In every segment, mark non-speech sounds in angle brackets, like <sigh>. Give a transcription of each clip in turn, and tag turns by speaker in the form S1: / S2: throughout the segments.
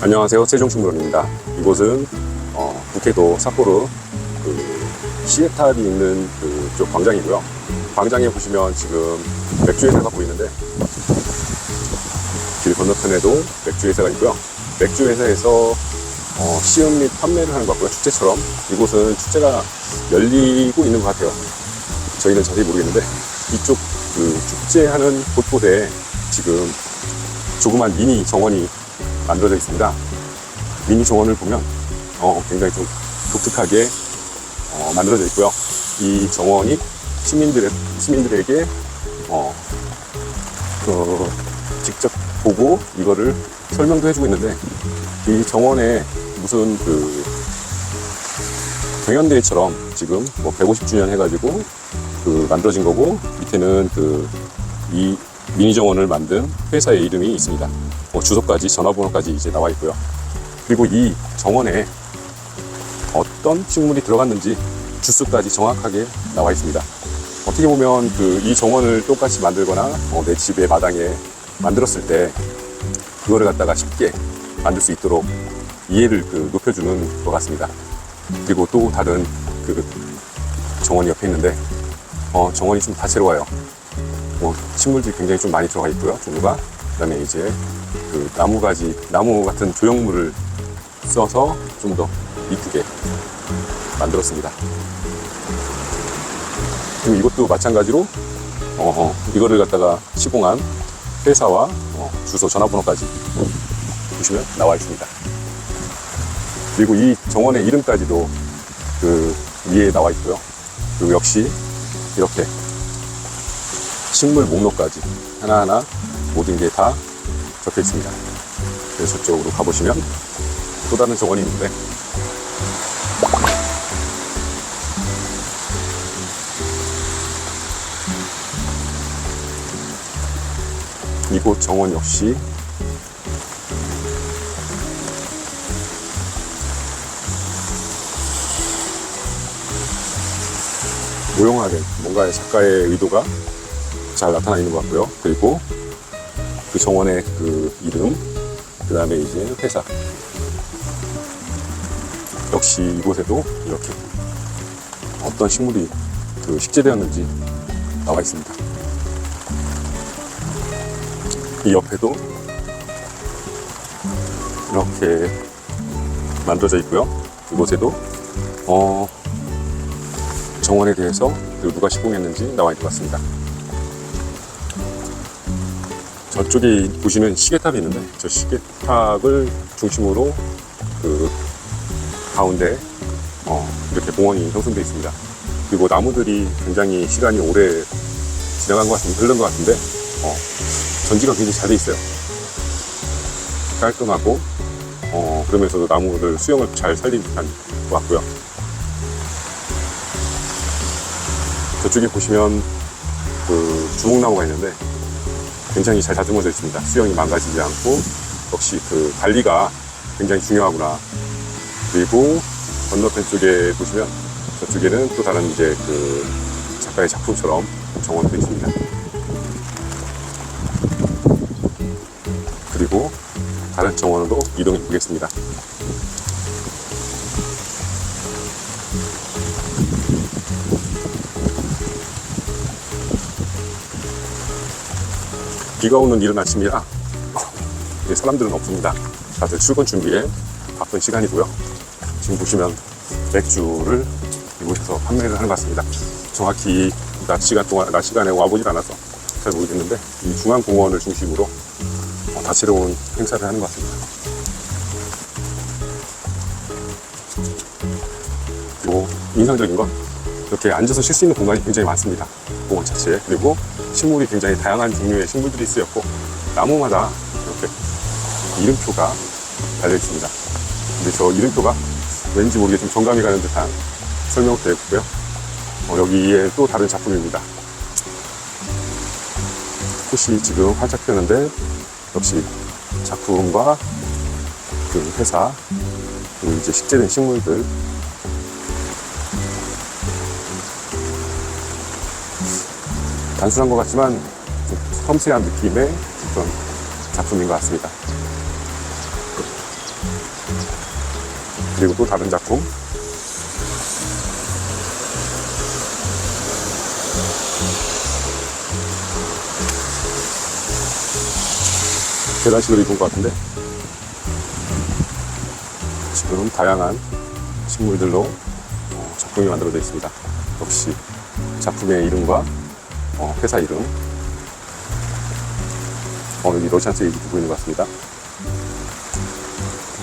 S1: 안녕하세요. 세종충무원입니다. 이곳은 어, 북해도 삿포로 그 시에탑이 있는 그쪽 광장이고요. 광장에 보시면 지금 맥주 회사가 보이는데 길 건너편에도 맥주 회사가 있고요. 맥주 회사에서 어, 시음 및 판매를 하는 것 같고요. 축제처럼 이곳은 축제가 열리고 있는 것 같아요. 저희는 자세히 모르겠는데 이쪽 그 축제하는 곳곳에 지금 조그만 미니 정원이 만들어져 있습니다. 미니 정원을 보면 어, 굉장히 좀 독특하게 어, 만들어져 있고요. 이 정원이 시민들의, 시민들에게 어, 그, 직접 보고 이거를 설명도 해주고 있는데 이 정원에 무슨 그 경연대회처럼 지금 뭐 150주년 해가지고 그 만들어진 거고 밑에는 그 이 미니 정원을 만든 회사의 이름이 있습니다. 뭐 주소까지 전화번호까지 이제 나와 있고요. 그리고 이 정원에 어떤 식물이 들어갔는지 주수까지 정확하게 나와 있습니다. 어떻게 보면 그 이 정원을 똑같이 만들거나 어, 내 집의 마당에 만들었을 때 그거를 갖다가 쉽게 만들 수 있도록 이해를 그 높여주는 것 같습니다. 그리고 또 다른 그 정원이 옆에 있는데 어, 정원이 좀 다채로워요. 뭐 식물들이 굉장히 좀 많이 들어가 있고요. 종류가 그다음에 이제 그 나무 가지 나무 같은 조형물을 써서 좀 더 이쁘게 만들었습니다. 그리고 이것도 마찬가지로 어, 이거를 갖다가 시공한 회사와 어, 주소 전화번호까지 보시면 나와 있습니다. 그리고 이 정원의 이름까지도 그 위에 나와 있고요. 그리고 역시 이렇게 식물 목록까지 하나하나 모든 게 다 적혀 있습니다. 그래서 저쪽으로 가보시면 또 다른 정원이 있는데 이곳 정원 역시 오용화된 뭔가의 작가의 의도가 잘 나타나 있는 것 같고요. 그리고 그 정원의 그 이름, 그 다음에 이제 회사. 역시 이곳에도 이렇게 어떤 식물이 그 식재되었는지 나와 있습니다. 이 옆에도 이렇게 만들어져 있고요. 이곳에도 어, 정원에 대해서 그 누가 시공했는지 나와 있는 것 같습니다. 저쪽에 보시는 시계탑이 있는데 저 시계탑을 중심으로 그 가운데 어, 이렇게 공원이 형성되어 있습니다. 그리고 나무들이 굉장히 시간이 오래 지나간 것 같은데 흐른 것 같은데 어, 전지가 굉장히 잘 돼 있어요. 깔끔하고 어, 그러면서도 나무를 수영을 잘 살린 듯한 것 같고요. 저쪽에 보시면 그 주목나무가 있는데 굉장히 잘 다듬어져 있습니다. 수영이 망가지지 않고 역시 그 관리가 굉장히 중요하구나. 그리고 건너편 쪽에 보시면 저쪽에는 또 다른 이제 그 작가의 작품처럼 정원도 있습니다. 그리고 다른 정원으로 이동해 보겠습니다. 비가 오는 이른 아침이라 사람들은 없습니다. 다들 출근 준비에 바쁜 시간이고요. 지금 보시면 맥주를 이곳에서 판매를 하는 것 같습니다. 정확히 낮 시간 동안, 낮 시간에 와보질 않아서 잘 모르겠는데 이 중앙공원을 중심으로 어, 다채로운 행사를 하는 것 같습니다. 그리고 인상적인 건 이렇게 앉아서 쉴 수 있는 공간이 굉장히 많습니다. 공원 자체에. 그리고 식물이 굉장히 다양한 종류의 식물들이 쓰였고 나무마다 이렇게 이름표가 달려 있습니다. 근데 저 이름표가 왠지 모르게 좀 정감이 가는 듯한 설명도 되어 있고요. 어, 여기에 또 다른 작품입니다. 꽃이 지금 활짝 피었는데 역시 작품과 그 회사 그리고 이제 식재된 식물들 단순한 것 같지만 좀 섬세한 느낌의 그런 작품인 것 같습니다. 그리고 또 다른 작품. 계단식으로 입은 것 같은데 지금 다양한 식물들로 어, 작품이 만들어져 있습니다. 역시 작품의 이름과 어, 회사 이름 어, 여기 러시안스에 두고 있는 것 같습니다.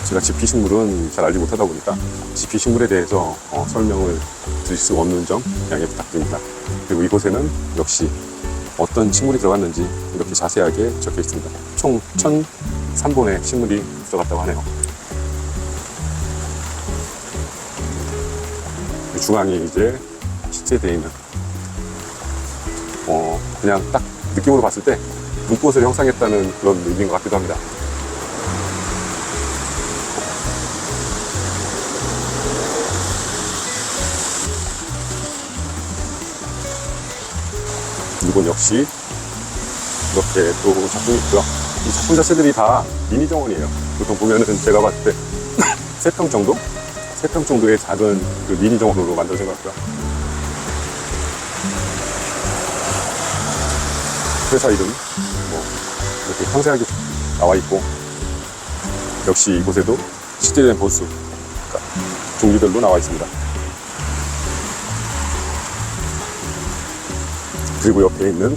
S1: 제가 지피식물은 잘 알지 못하다 보니까 지피식물에 대해서 어, 설명을 드릴 수 없는 점 양해 부탁드립니다. 그리고 이곳에는 역시 어떤 식물이 들어갔는지 이렇게 자세하게 적혀 있습니다. 총 1,003본의 식물이 들어갔다고 하네요. 그 중앙에 이제 식재되어 있는 어, 그냥 딱 느낌으로 봤을 때 눈꽃을 형상했다는 그런 의미인 것 같기도 합니다. 이건 역시 이렇게 또 작품이 있고요. 이 작품 자체들이 다 미니 정원이에요. 보통 보면은 제가 봤을 때 <coughs> 세 평 정도? 세 평 정도의 작은 그 미니 정원으로 만들어진 것 같고요. 회사 이름 뭐 이렇게 상세하게 나와 있고 역시 이곳에도 실제된 보수 그러니까 종류별로 나와 있습니다. 그리고 옆에 있는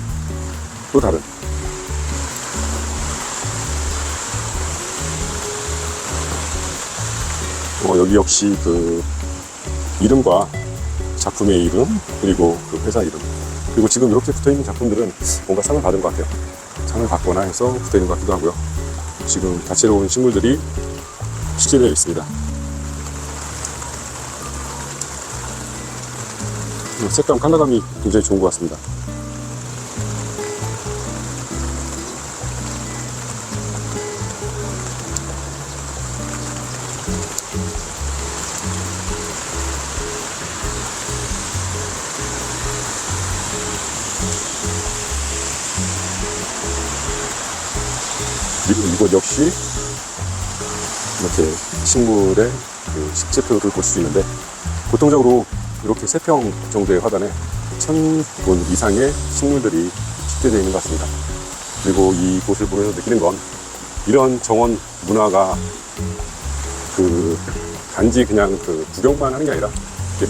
S1: 또 다른 어, 여기 역시 그 이름과 작품의 이름 그리고 그 회사 이름 그리고 지금 이렇게 붙어 있는 작품들은 뭔가 상을 받은 것 같아요. 상을 받거나 해서 붙어 있는 것 같기도 하고요. 지금 다채로운 식물들이 식재되어 있습니다. 음, 색감 컬러감이 굉장히 좋은 것 같습니다. 역시 이렇게 식물의 그 식재표를 볼 수 있는데 보통적으로 이렇게 세 평 정도의 화단에 천분 이상의 식물들이 식재되어 있는 것 같습니다. 그리고 이곳을 보면서 느끼는 건 이런 정원 문화가 그 단지 그냥 그 구경만 하는 게 아니라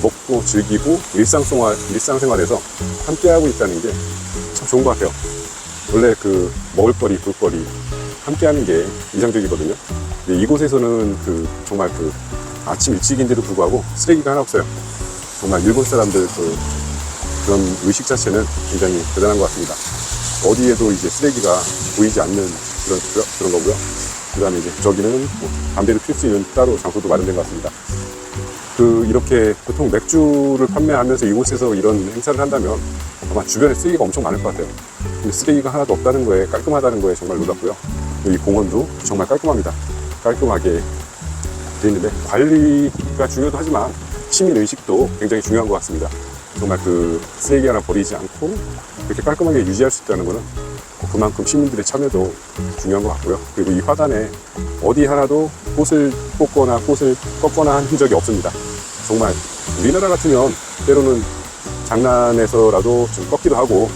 S1: 먹고 즐기고 일상생활 일상생활에서 함께하고 있다는 게 참 좋은 것 같아요. 원래 그 먹을거리, 볼거리 함께하는 게 이상적이거든요. 근데 이곳에서는 그 정말 그 아침 일찍인데도 불구하고 쓰레기가 하나 없어요. 정말 일본 사람들 그 그런 의식 자체는 굉장히 대단한 것 같습니다. 어디에도 이제 쓰레기가 보이지 않는 그런 그런 거고요. 그다음에 이제 저기는 뭐 담배를 필 수 있는 따로 장소도 마련된 것 같습니다. 그 이렇게 보통 맥주를 판매하면서 이곳에서 이런 행사를 한다면 아마 주변에 쓰레기가 엄청 많을 것 같아요. 근데 쓰레기가 하나도 없다는 거에 깔끔하다는 거에 정말 놀랍고요. 이 공원도 정말 깔끔합니다. 깔끔하게 돼 있는데 관리가 중요도 하지만 시민 의식도 굉장히 중요한 것 같습니다. 정말 그 쓰레기 하나 버리지 않고 이렇게 깔끔하게 유지할 수 있다는 것은 그만큼 시민들의 참여도 중요한 것 같고요. 그리고 이 화단에 어디 하나도 꽃을 뽑거나 꽃을 꺾거나 한 흔적이 없습니다. 정말 우리나라 같으면 때로는 장난해서라도 좀 꺾기도 하고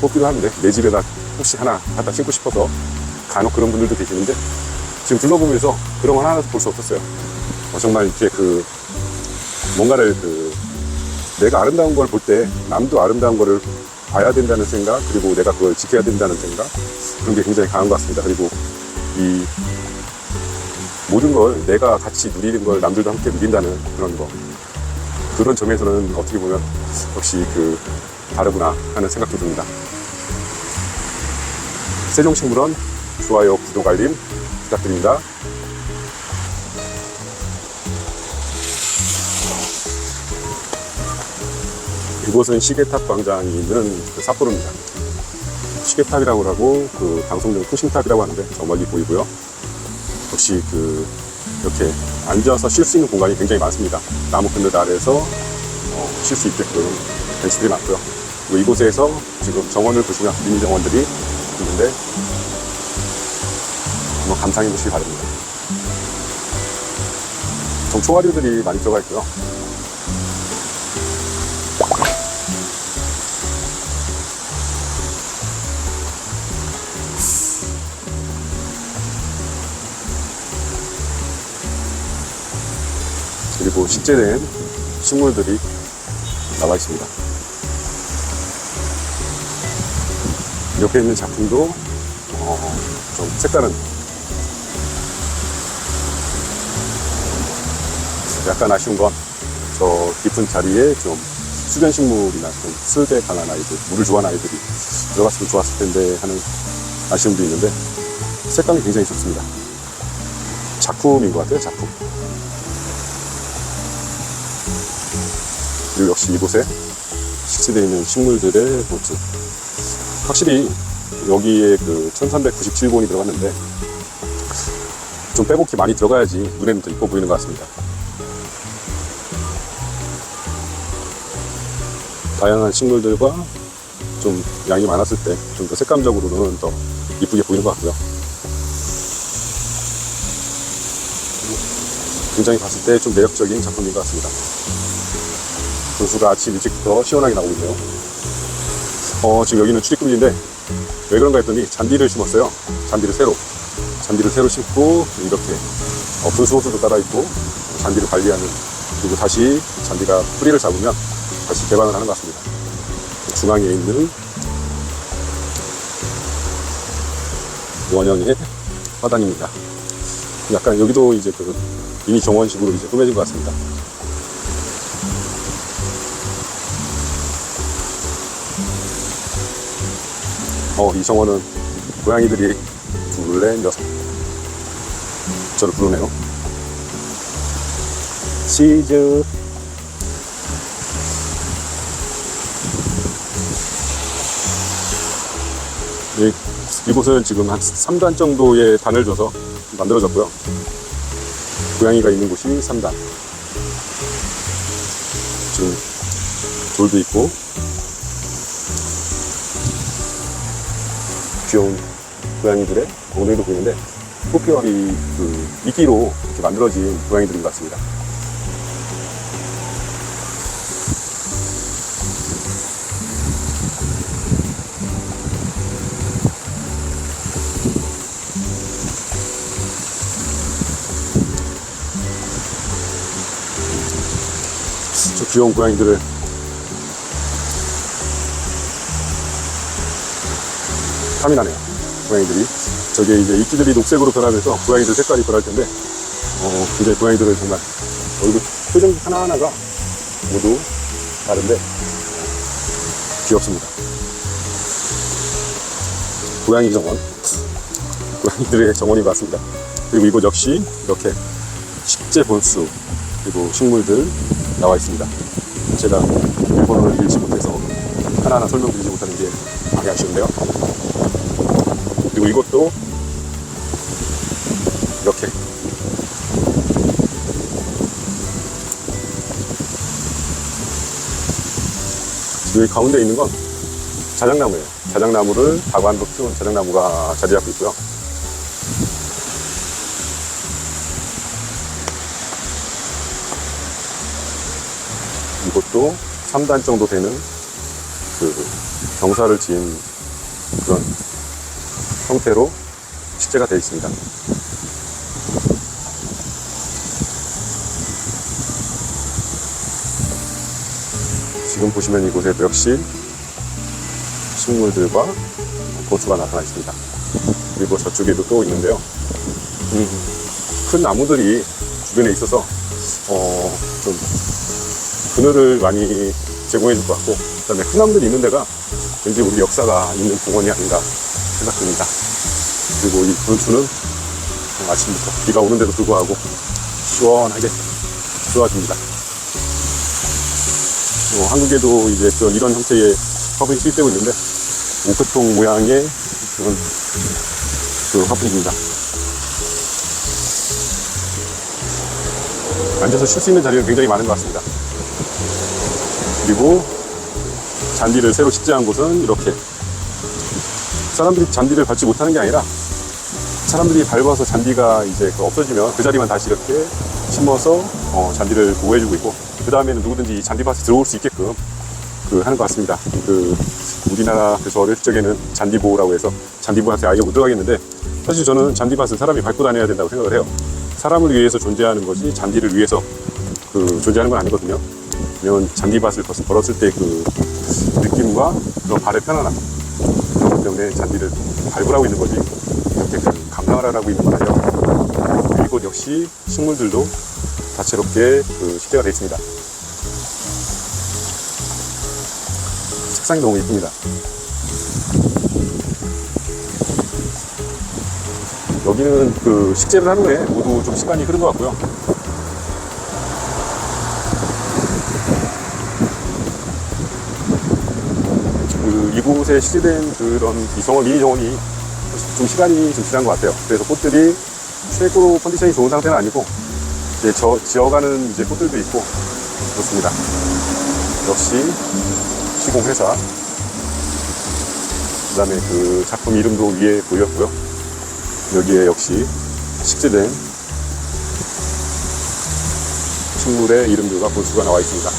S1: 뽑기도 하는데 내 집에다 혹시 하나 갖다 심고 싶어서 간혹 그런 분들도 계시는데 지금 둘러보면서 그런 건 하나도 볼 수 없었어요. 어, 정말 이렇게 그 뭔가를 그 내가 아름다운 걸 볼 때 남도 아름다운 거를 봐야 된다는 생각 그리고 내가 그걸 지켜야 된다는 생각 그런 게 굉장히 강한 것 같습니다. 그리고 이 모든 걸 내가 같이 누리는 걸 남들도 함께 누린다는 그런 거 그런 점에서는 어떻게 보면 역시 그 다르구나 하는 생각도 듭니다. 세종식물원 좋아요, 구독, 알림 부탁드립니다. 이곳은 시계탑 광장이 있는 그 삿포로입니다. 시계탑이라고 하고 그 방송용 푸싱탑이라고 하는데 저 멀리 보이고요. 역시 그 이렇게 앉아서 쉴 수 있는 공간이 굉장히 많습니다. 나무 그늘 아래에서 어, 쉴수 있게끔 벤치들이 많고요. 이곳에서 지금 정원을 보시면 미니 정원들이 있는데 한번 감상해 보시기 바랍니다. 좀 총알류들이 많이 들어가 있고요. 그리고 식재된 식물들이 나와 있습니다. 옆에 있는 작품도 어, 좀 색다른 약간 아쉬운 건 저 깊은 자리에 좀 수변 식물이나 좀 쓸데 강한 아이들, 물을 좋아하는 아이들이 들어갔으면 좋았을 텐데 하는 아쉬움도 있는데 색감이 굉장히 좋습니다. 작품인 것 같아요, 작품. 그리고 역시 이곳에 식재되어 있는 식물들의 모습. 확실히 여기에 그 1397본이 들어갔는데 좀 빼곡히 많이 들어가야지 눈에는 더 이뻐 보이는 것 같습니다. 다양한 식물들과 좀 양이 많았을 때 좀 더 색감적으로는 더 이쁘게 보이는 것 같고요. 굉장히 봤을 때 좀 매력적인 작품인 것 같습니다. 분수가 아침 일찍부터 시원하게 나오고 있네요. 어, 지금 여기는 출입금지인데 왜 그런가 했더니 잔디를 심었어요. 잔디를 새로. 잔디를 새로 심고 이렇게 어, 분수 호수도 따라 있고 잔디를 관리하는 그리고 다시 잔디가 뿌리를 잡으면 다시 개방을 하는 것 같습니다. 중앙에 있는 원형의 화단입니다. 약간 여기도 이제 그 미니 정원식으로 이제 꾸며진 것 같습니다. 어, 이 정원은 고양이들이 둘, 넷, 여섯. 저를 부르네요. 시즈. 이, 이곳은 지금 한 3단 정도의 단을 줘서 만들어졌고요. 고양이가 있는 곳이 3단. 지금 돌도 있고 귀여운 고양이들의 엉덩이도 보이는데 토끼와 이, 그, 이끼로 이렇게 만들어진 고양이들인 것 같습니다. 귀여운 고양이들을 탐이 나네요. 고양이들이. 저게 이제 이끼들이 녹색으로 변하면서 고양이들 색깔이 변할 텐데, 어, 근데 고양이들은 정말 얼굴 표정 하나하나가 모두 다른데, 귀엽습니다. 고양이 정원. 고양이들의 정원인 것 같습니다. 그리고 이곳 역시 이렇게 식재 본수, 그리고 식물들 나와 있습니다. 제가 일본어를 읽지 못해서 하나하나 설명드리지 못하는 게 많이 아쉬운데요. 그리고 이것도 이렇게 여기 가운데 있는 건 자작나무예요. 자작나무를 다관으로 키운 자작나무가 자리 잡고 있고요. 이것도 3단 정도 되는 그 경사를 지은 그런 형태로 식재가 되어 있습니다. 지금 보시면 이곳에도 역시 식물들과 고수가 나타나 있습니다. 그리고 저쪽에도 또 있는데요. 음, 큰 나무들이 주변에 있어서 어, 좀 그늘을 많이 제공해 줄 것 같고 그다음에 큰 나무들이 있는 데가 왠지 우리 역사가 있는 공원이 아닌가 생각됩니다. 그리고 이 분수는 아침부터 비가 오는데도 불구하고 시원하게 좋아집니다. 어, 한국에도 이제 그런 이런 형태의 화분이 수입되고 있는데 오크통 모양의 그런 그 화분입니다. 앉아서 쉴 수 있는 자리는 굉장히 많은 것 같습니다. 그리고 잔디를 새로 식재한 곳은 이렇게 사람들이 잔디를 밟지 못하는 게 아니라 사람들이 밟아서 잔디가 이제 그 없어지면 그 자리만 다시 이렇게 심어서 어, 잔디를 보호해주고 있고 그 다음에는 누구든지 이 잔디밭에 들어올 수 있게끔 그 하는 것 같습니다. 그 우리나라 그래서 어렸을 적에는 잔디 보호라고 해서 잔디밭에 아예 못 들어가겠는데 사실 저는 잔디밭은 사람이 밟고 다녀야 된다고 생각을 해요. 사람을 위해서 존재하는 것이 잔디를 위해서 그 존재하는 건 아니거든요. 왜냐면 잔디밭을 벌- 걸었을 때 그 느낌과 그런 발의 편안함 것 때문에 잔디를 밟으라고 있는 거지 이렇게 그 감상을 하라고 있는 건 아니에요. 이곳 역시 식물들도 다채롭게 그 식재가 되어 있습니다. 색상이 너무 이쁩니다. 여기는 그 식재를 한 후에 모두 좀 시간이 흐른 것 같고요. 그 이곳에 식재된 그런 이 정원, 미니 정원이 좀 시간이 좀 지난 것 같아요. 그래서 꽃들이 최고로 컨디션이 좋은 상태는 아니고 이제 저, 지어가는 이제 꽃들도 있고 그렇습니다. 역시 시공회사 그 다음에 그 작품 이름도 위에 보였고요. 여기에 역시 식재된 식물의 이름들과 본수가 나와 있습니다.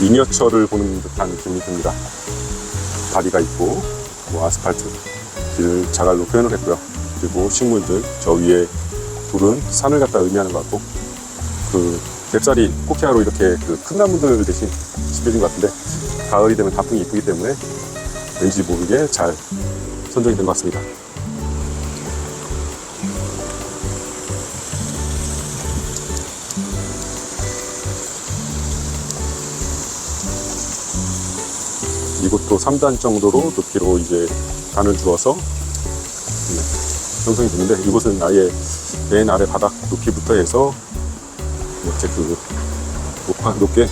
S1: 미니어처를 보는 듯한 느낌이 듭니다. 다리가 있고, 뭐 아스팔트, 길을 자갈로 표현을 했고요. 그리고 식물들, 저 위에 둘은 산을 갖다 의미하는 것 같고, 그 맵살이 코키아로 이렇게 그 큰 나무들 대신 심겨진 것 같은데, 가을이 되면 단풍이 이쁘기 때문에 왠지 모르게 잘 선정이 된 것 같습니다. 이곳도 3단 정도로 높이로 이제 단을 주어서 네, 형성이 됐는데 이곳은 아예 맨 아래 바닥 높이부터 해서 이렇게 그 높아, 높게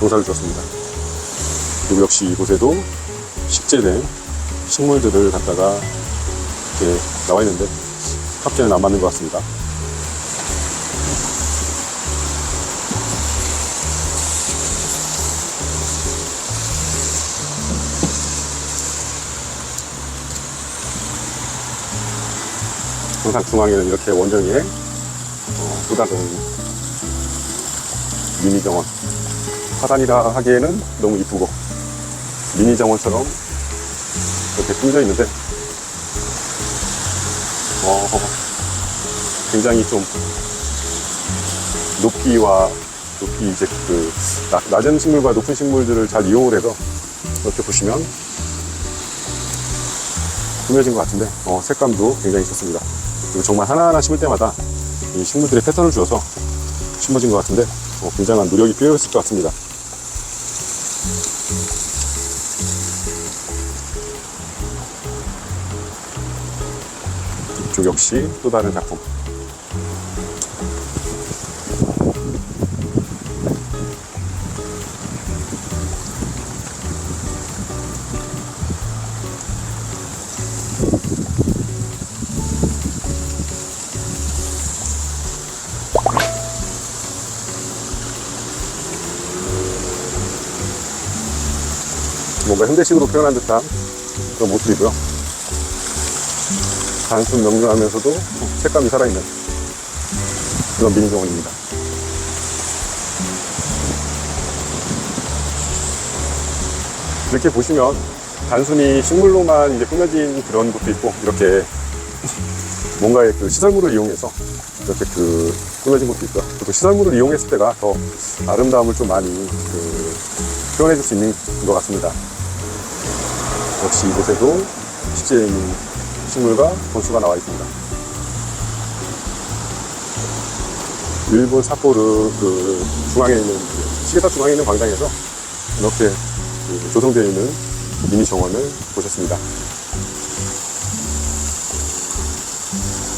S1: 경사를 줬습니다. 그리고 역시 이곳에도 식재된 식물들을 갖다가 이렇게 나와 있는데 합재는 안 맞는 것 같습니다. 항상 중앙에는 이렇게 원정에 어, 또 다른 미니 정원 화단이라 하기에는 너무 이쁘고 미니 정원처럼 이렇게 꾸며져 있는데 어, 굉장히 좀 높이와 높이 이제 그 낮- 낮은 식물과 높은 식물들을 잘 이용을 해서 이렇게 보시면 꾸며진 것 같은데 어, 색감도 굉장히 좋습니다. 그리고 정말 하나하나 심을 때마다 이 식물들의 패턴을 주어서 심어진 것 같은데 어, 굉장한 노력이 필요했을 것 같습니다. 이쪽 역시 또 다른 작품. 현대식으로 표현한 듯한 그런 모습이고요. 단순 명료하면서도 색감이 살아있는 그런 미니 정원입니다. 이렇게 보시면 단순히 식물로만 이제 꾸며진 그런 것도 있고 이렇게 <laughs> 뭔가의 그 시설물을 이용해서 이렇게 그 꾸며진 것도 있고요. 또 시설물을 이용했을 때가 더 아름다움을 좀 많이 그 표현해 줄 수 있는 것 같습니다. 역시 이곳에도 식재 식물과 본수가 나와 있습니다. 일본 삿포로 그 중앙에 있는 시계탑 중앙에 있는 광장에서 이렇게 그 조성되어 있는 미니 정원을 보셨습니다.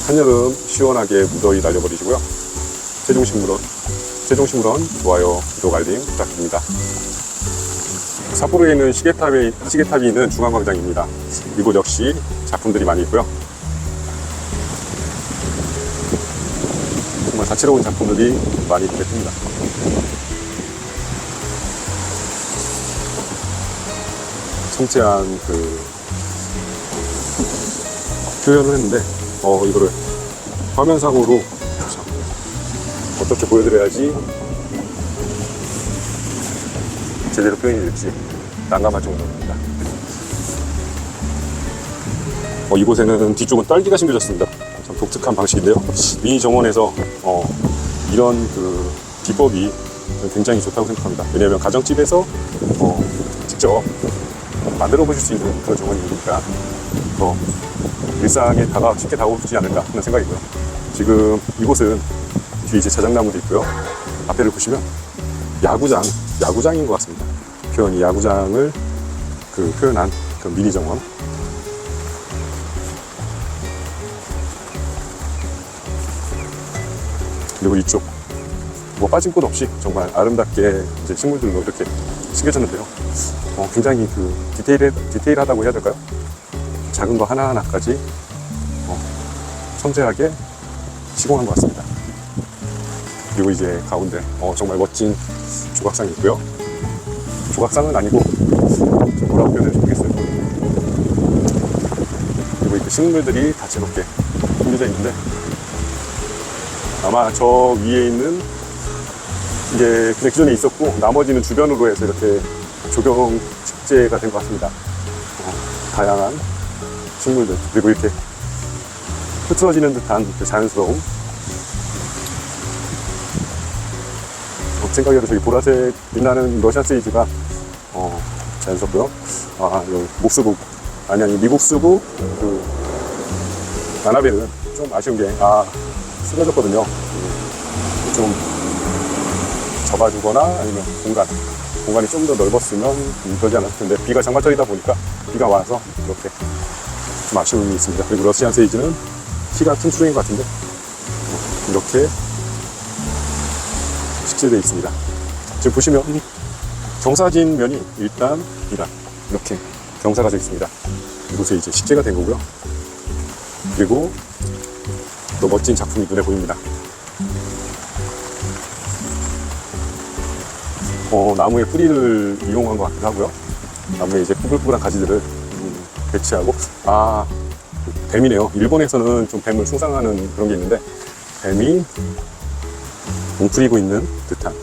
S1: 한여름 시원하게 무더위 날려버리시고요. 세종식물원, 세종식물원 좋아요, 구독, 알림 부탁드립니다. 삿포로에 있는 시계탑이, 시계탑이 있는 중앙광장입니다. 이곳 역시 작품들이 많이 있고요. 정말 다채로운 작품들이 많이 띕니다. 통쾌한 그 표현을 했는데 어 이거를 화면상으로 참 어떻게 보여드려야지 제대로 표현이 될지 난감할 정도입니다. 어, 이곳에는 뒤쪽은 딸기가 심겨졌습니다. 참 독특한 방식인데요. 미니 정원에서 어, 이런 그 기법이 굉장히 좋다고 생각합니다. 왜냐하면 가정집에서 어, 직접 만들어 보실 수 있는 그런 정원이니까 더 일상에 다가 쉽게 다가오지 않을까 하는 생각이고요. 지금 이곳은 뒤에 이제 자작나무도 있고요. 앞에를 보시면 야구장, 야구장인 것 같습니다. 표현 이 야구장을 그 표현한 그 미니 정원. 그리고 이쪽 뭐 빠진 곳 없이 정말 아름답게 이제 식물들로 이렇게 심겨졌는데요. 어, 굉장히 그 디테일해, 디테일하다고 해야 될까요? 작은 거 하나 하나까지 어, 섬세하게 시공한 것 같습니다. 그리고 이제 가운데 어, 정말 멋진 조각상이 있고요. 조각상은 아니고 좀 뭐라고 표현해야 모르겠어요. 그리고 이그 식물들이 다채롭게 꾸며져 있는데 아마 저 위에 있는 이게 그냥 기존에 있었고 나머지는 주변으로 해서 이렇게 조경 축제가 된 것 같습니다. 어, 다양한 식물들 그리고 이렇게 흐트러지는 듯한 그 자연스러움 생각에도 저기 보라색 빛나는 러시안 세이지가 어, 자연스럽고요. 아, 목수국 아니 아니 미국 수국 그 아나벨은 좀 아쉬운 게 아 쓰러졌거든요. 음, 좀 접어주거나 아니면 공간 공간이 좀 더 넓었으면 음, 그러지 않았을 텐데 비가 장마철이다 보니까 비가 와서 이렇게 좀 아쉬움이 있습니다. 그리고 러시안 세이지는 키가 큰 추종인 것 같은데 어, 이렇게 식재되어 있습니다. 지금 보시면 경사진 면이 일단 이란 이렇게 경사가 되어 있습니다. 이곳에 이제 식재가 된 거고요. 그리고 또 멋진 작품이 눈에 보입니다. 어, 나무의 뿌리를 이용한 것 같기도 하고요. 나무에 이제 푸글푸글한 가지들을 음, 배치하고, 아, 그 뱀이네요. 일본에서는 좀 뱀을 숭상하는 그런 게 있는데, 뱀이 웅크리고 있는 듯한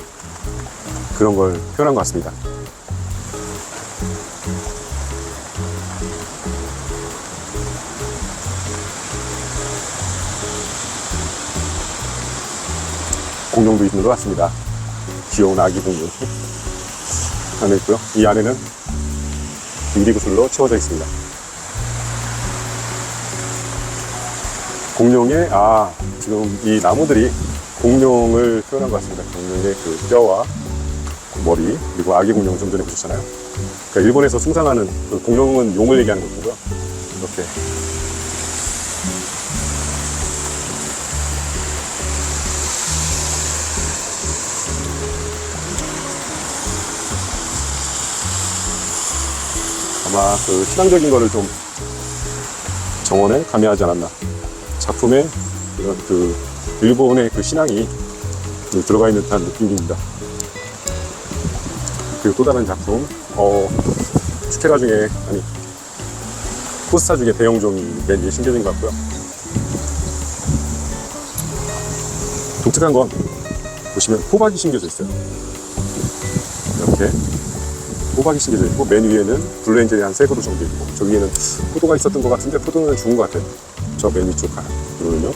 S1: 그런 걸 표현한 것 같습니다. 공룡도 있는 것 같습니다. 귀여운 아기 공룡 하나 있고요. 이 안에는 유리구슬로 채워져 있습니다. 공룡의 아 지금 이 나무들이 공룡을 표현한 것 같습니다. 공룡의 그 뼈와 머리 그리고 아기 공룡 좀 전에 보셨잖아요. 그러니까 일본에서 숭상하는 그 공룡은 용을 얘기하는 거고요. 이렇게 아마 그 신앙적인 거를 좀 정원에 가미하지 않았나. 작품에 이런 그 일본의 그 신앙이 들어가 있는 듯한 느낌입니다. 그리고 또 다른 작품, 어, 스테라 중에, 아니, 포스타 중에 대형종이 맨 위에 심겨진 것 같고요. 독특한 건 보시면 호박이 심겨져 있어요. 이렇게 호박이 심겨져 있고 맨 위에는 블루엔젤이 한 세 그루 정도 있고 저 위에는 포도가 있었던 것 같은데 포도는 죽은 것 같아요. 저 맨 위쪽 하나. 이거는요.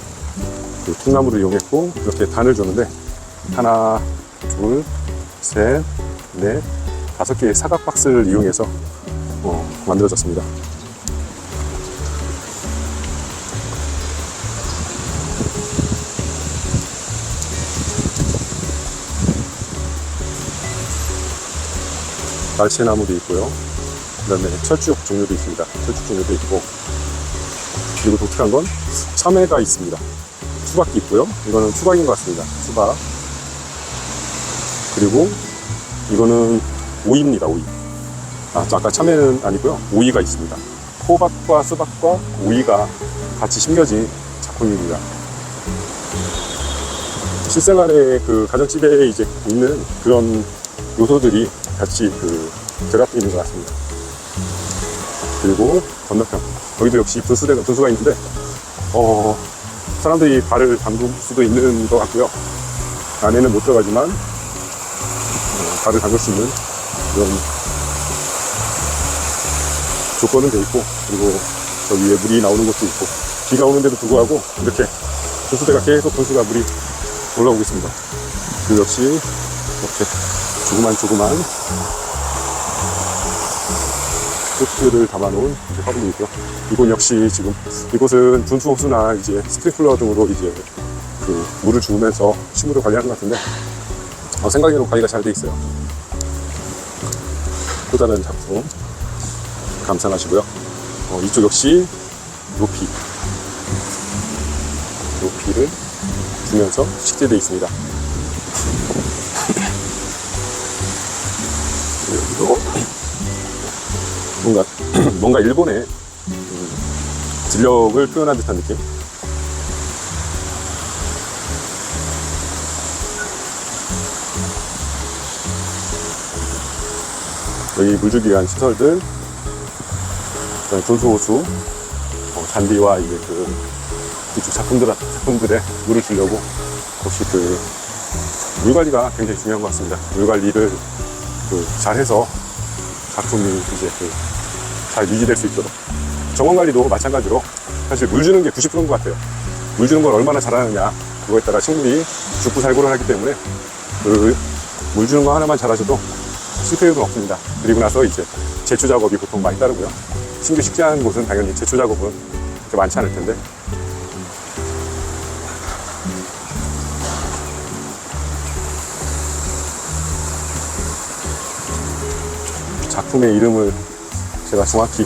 S1: 그 통나무를 이용했고 이렇게 단을 줬는데 하나, 둘, 셋, 넷, 다섯 개의 사각 박스를 이용해서 어, 만들어졌습니다. 날치나무도 있고요. 그 다음에 철쭉 종류도 있습니다. 철쭉 종류도 있고. 그리고 독특한 건 참외가 있습니다. 수박이 있고요. 이거는 수박인 것 같습니다. 수박. 그리고 이거는 오이입니다. 오이. 아, 아까 참외는 아니고요. 오이가 있습니다. 호박과 수박과 오이가 같이 심겨진 작품입니다. 실생활에 그 가정집에 이제 있는 그런 요소들이 같이 그 결합되어 있는 것 같습니다. 그리고 건너편 여기도 역시 분수대가 분수가 있는데 어 사람들이 발을 담글 수도 있는 것 같고요 안에는 못 들어가지만 어, 발을 담글 수 있는 그런 조건은 돼 있고 그리고 저 위에 물이 나오는 곳도 있고 비가 오는데도 불구하고 이렇게 분수대가 계속 분수가 물이 올라오고 있습니다. 그리고 역시 이렇게 조그만 조그만 꽃들을 담아놓은 있고요. 이곳 역시 지금 이곳은 분수 호수나 이제 스프링클러 등으로 이제 그 물을 주면서 식물을 관리하는 것 같은데 어, 생각외로 관리가 잘 돼 있어요. 또 다른 작품 감상하시고요. 어, 이쪽 역시 높이 높이를 주면서 식재되어 있습니다. 뭔가 <clears throat> 뭔가 일본의 음, 진력을 표현한 듯한 느낌. 여기 물주기 위한 시설들, 분수호수, 어, 잔디와 이제 그 이쪽 작품들 작품들에 물을 주려고 혹시 그 물 관리가 굉장히 중요한 것 같습니다. 물 관리를 그 잘해서 작품이 이제 그 잘 유지될 수 있도록 정원 관리도 마찬가지로 사실 물 주는 게 90%인 것 같아요. 물 주는 걸 얼마나 잘하느냐 그거에 따라 식물이 죽고 살고를 하기 때문에 그 물 주는 거 하나만 잘하셔도 실패율은 없습니다. 그리고 나서 이제 제초 작업이 보통 많이 따르고요. 신규 식재하는 곳은 당연히 제초 작업은 그렇게 많지 않을 텐데 작품의 이름을 제가 정확히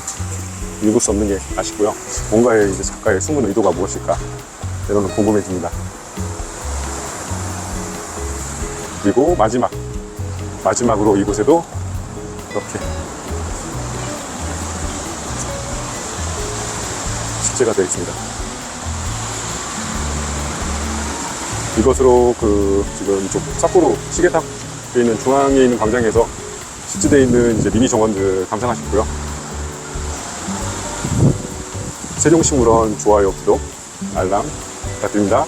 S1: 읽을 수 없는 게 아쉽고요. 뭔가의 이제 작가의 숨은 의도가 무엇일까? 이런 궁금해집니다. 그리고 마지막, 마지막으로 이곳에도 이렇게 식재가 되어 있습니다. 이것으로 그 지금 이쪽 삿포로 시계탑에 있는 중앙에 있는 광장에서 실제되어 있는 이제 미니 정원들 감상하셨고요. 세종식물원 좋아요, 구독, 알람 부탁드립니다.